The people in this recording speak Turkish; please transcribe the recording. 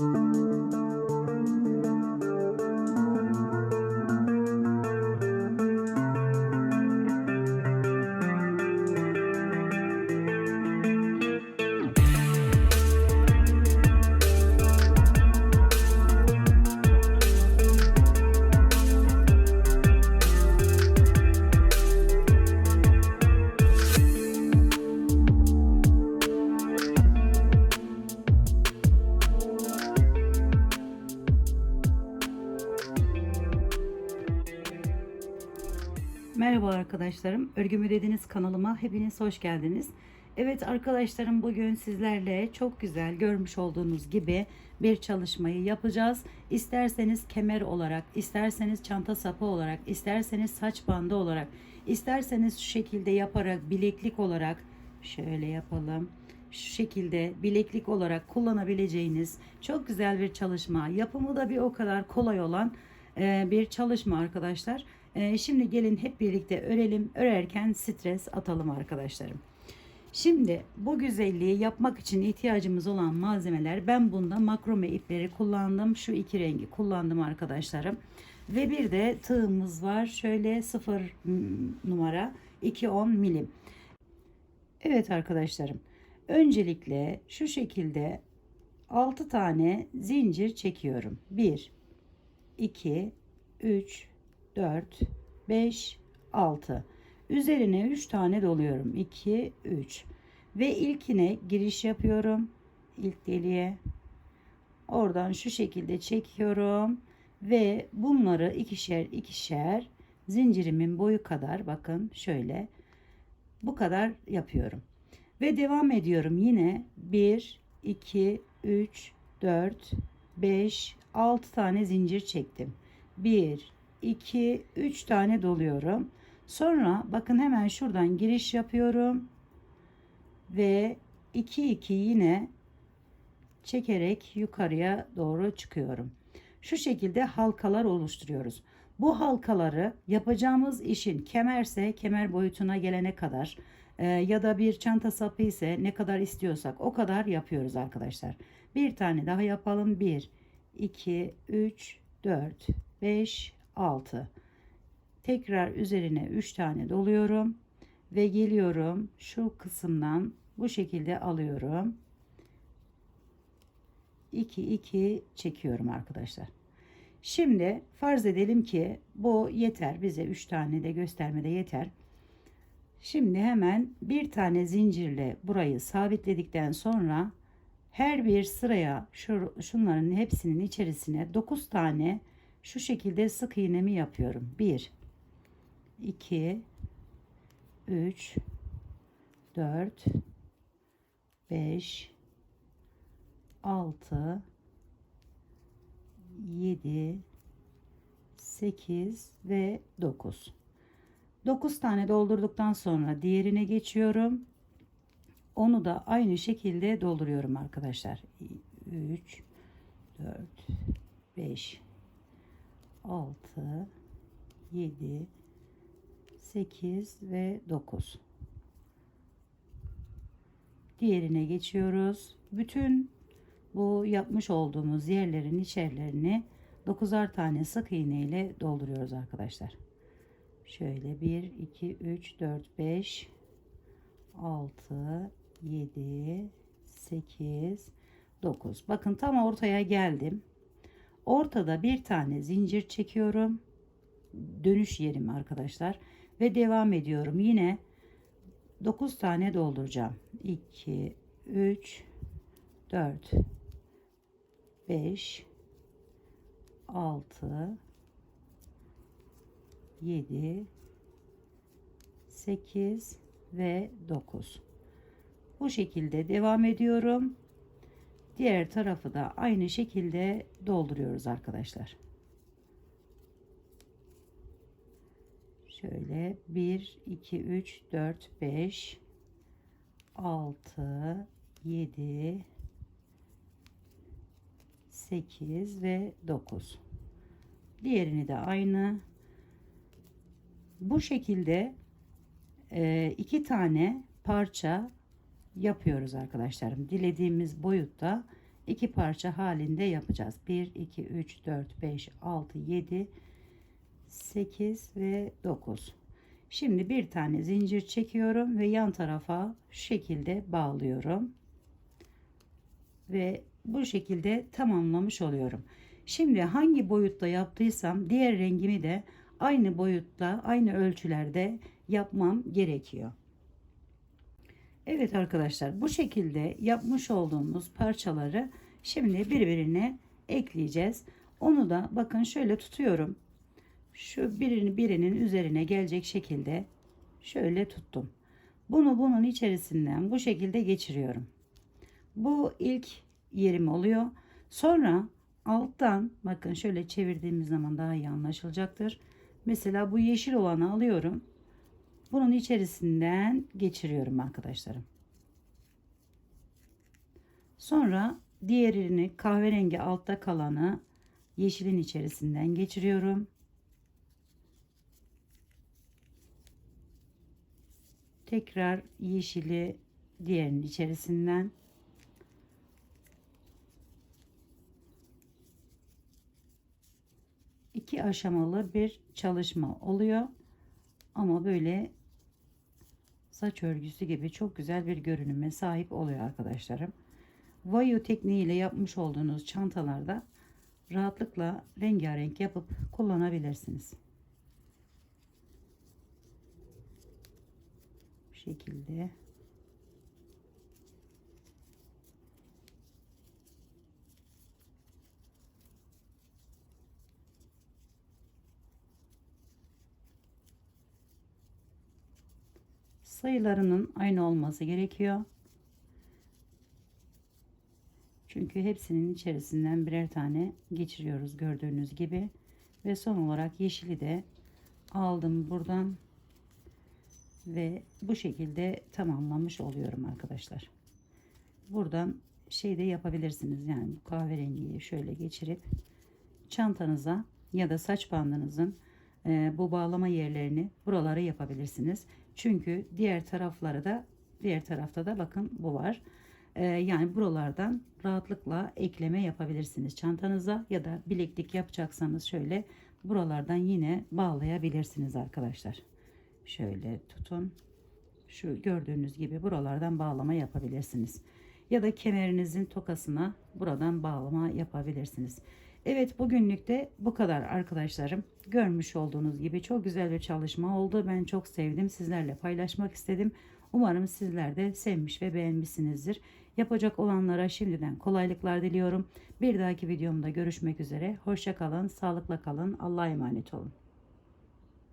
Música Merhaba arkadaşlarım. Örgümü dediniz kanalıma hepiniz hoş geldiniz. Evet arkadaşlarım bugün sizlerle çok güzel görmüş olduğunuz gibi bir çalışmayı yapacağız. İsterseniz kemer olarak, isterseniz çanta sapı olarak, isterseniz saç bandı olarak, isterseniz şu şekilde yaparak bileklik olarak şöyle yapalım. Şu şekilde bileklik olarak kullanabileceğiniz çok güzel bir çalışma. Yapımı da bir o kadar kolay olan bir çalışma arkadaşlar. E, Şimdi gelin hep birlikte örelim. Örerken stres atalım arkadaşlarım. Şimdi bu güzelliği yapmak için ihtiyacımız olan malzemeler ben bunda makrome ipleri kullandım. Şu iki rengi kullandım arkadaşlarım. Ve bir de tığımız var. Şöyle 0 numara 210 milim. Evet arkadaşlarım. Öncelikle şu şekilde 6 tane zincir çekiyorum. 1 2 3 4 5 6 Üzerine 3 tane doluyorum. 2 3 ve ilkine giriş yapıyorum. İlk deliğe. Oradan şu şekilde çekiyorum ve bunları ikişer ikişer zincirimin boyu kadar bakın şöyle bu kadar yapıyorum. Ve devam ediyorum yine 1 2 3 4 5 6 tane zincir çektim. 1 2 3 tane doluyorum. Sonra bakın hemen şuradan giriş yapıyorum. Ve 2 2 yine çekerek yukarıya doğru çıkıyorum. Şu şekilde halkalar oluşturuyoruz. Bu halkaları yapacağımız işin kemerse kemer boyutuna gelene kadar e, ya da bir çanta sapı ise ne kadar istiyorsak o kadar yapıyoruz arkadaşlar. Bir tane daha yapalım. 1, 2, 3, 4, 5, 6. Tekrar üzerine 3 tane doluyorum ve geliyorum şu kısımdan bu şekilde alıyorum. 2 2 çekiyorum arkadaşlar. Şimdi farz edelim ki bu yeter bize 3 tane de göstermede yeter. Şimdi hemen bir tane zincirle burayı sabitledikten sonra her bir sıraya şu, şunların hepsinin içerisine 9 tane şu şekilde sık iğnemi yapıyorum. 1 2 3 4 5 6 7 8 ve 9 9 tane doldurduktan sonra diğerine geçiyorum. Onu da aynı şekilde dolduruyorum arkadaşlar. 3 4 5 6 7 8 ve 9 diğerine geçiyoruz. Bütün bu yapmış olduğumuz yerlerin içerilerini 9'ar tane sık iğne ile dolduruyoruz arkadaşlar. Şöyle 1 2 3 4 5 6 7 8 9 bakın tam ortaya geldim ortada bir tane zincir çekiyorum. Dönüş yerim arkadaşlar. Ve devam ediyorum. Yine 9 tane dolduracağım. 2 3 4 5 6 7 8 ve 9 bu şekilde devam ediyorum diğer tarafı da aynı şekilde dolduruyoruz arkadaşlar. Şöyle 1 2 3 4 5 6 7 8 ve 9 diğerini de aynı. Bu şekilde e, iki tane parça yapıyoruz arkadaşlarım dilediğimiz boyutta iki parça halinde yapacağız. 1, 2, 3, 4, 5, 6, 7, 8 ve 9. Şimdi bir tane zincir çekiyorum ve yan tarafa şu şekilde bağlıyorum. Ve bu şekilde tamamlamış oluyorum. Şimdi hangi boyutta yaptıysam diğer rengimi de aynı boyutta, aynı ölçülerde yapmam gerekiyor. Evet arkadaşlar bu şekilde yapmış olduğumuz parçaları şimdi birbirine ekleyeceğiz. Onu da bakın şöyle tutuyorum. Şu birini birinin üzerine gelecek şekilde şöyle tuttum. Bunu bunun içerisinden bu şekilde geçiriyorum. Bu ilk yerim oluyor. Sonra alttan bakın şöyle çevirdiğimiz zaman daha iyi anlaşılacaktır. Mesela bu yeşil olanı alıyorum. Bunun içerisinden geçiriyorum arkadaşlarım. Sonra diğerini kahverengi altta kalanı yeşilin içerisinden geçiriyorum. Tekrar yeşili diğerinin içerisinden iki aşamalı bir çalışma oluyor. Ama böyle saç örgüsü gibi çok güzel bir görünüme sahip oluyor arkadaşlarım. Vayo tekniğiyle yapmış olduğunuz çantalarda rahatlıkla rengarenk yapıp kullanabilirsiniz. Bu şekilde. Sayılarının aynı olması gerekiyor. Çünkü hepsinin içerisinden birer tane geçiriyoruz gördüğünüz gibi. Ve son olarak yeşili de aldım buradan. Ve bu şekilde tamamlamış oluyorum arkadaşlar. Buradan şey de yapabilirsiniz. Yani kahverengiyi şöyle geçirip çantanıza ya da saç bandınızın e, bu bağlama yerlerini buralara yapabilirsiniz. Çünkü diğer tarafları da diğer tarafta da bakın bu var. Ee, yani buralardan rahatlıkla ekleme yapabilirsiniz çantanıza ya da bileklik yapacaksanız şöyle buralardan yine bağlayabilirsiniz arkadaşlar. Şöyle tutun. Şu gördüğünüz gibi buralardan bağlama yapabilirsiniz. Ya da kemerinizin tokasına buradan bağlama yapabilirsiniz. Evet bugünlük de bu kadar arkadaşlarım. Görmüş olduğunuz gibi çok güzel bir çalışma oldu. Ben çok sevdim. Sizlerle paylaşmak istedim. Umarım sizler de sevmiş ve beğenmişsinizdir. Yapacak olanlara şimdiden kolaylıklar diliyorum. Bir dahaki videomda görüşmek üzere. Hoşça kalın, sağlıkla kalın. Allah'a emanet olun.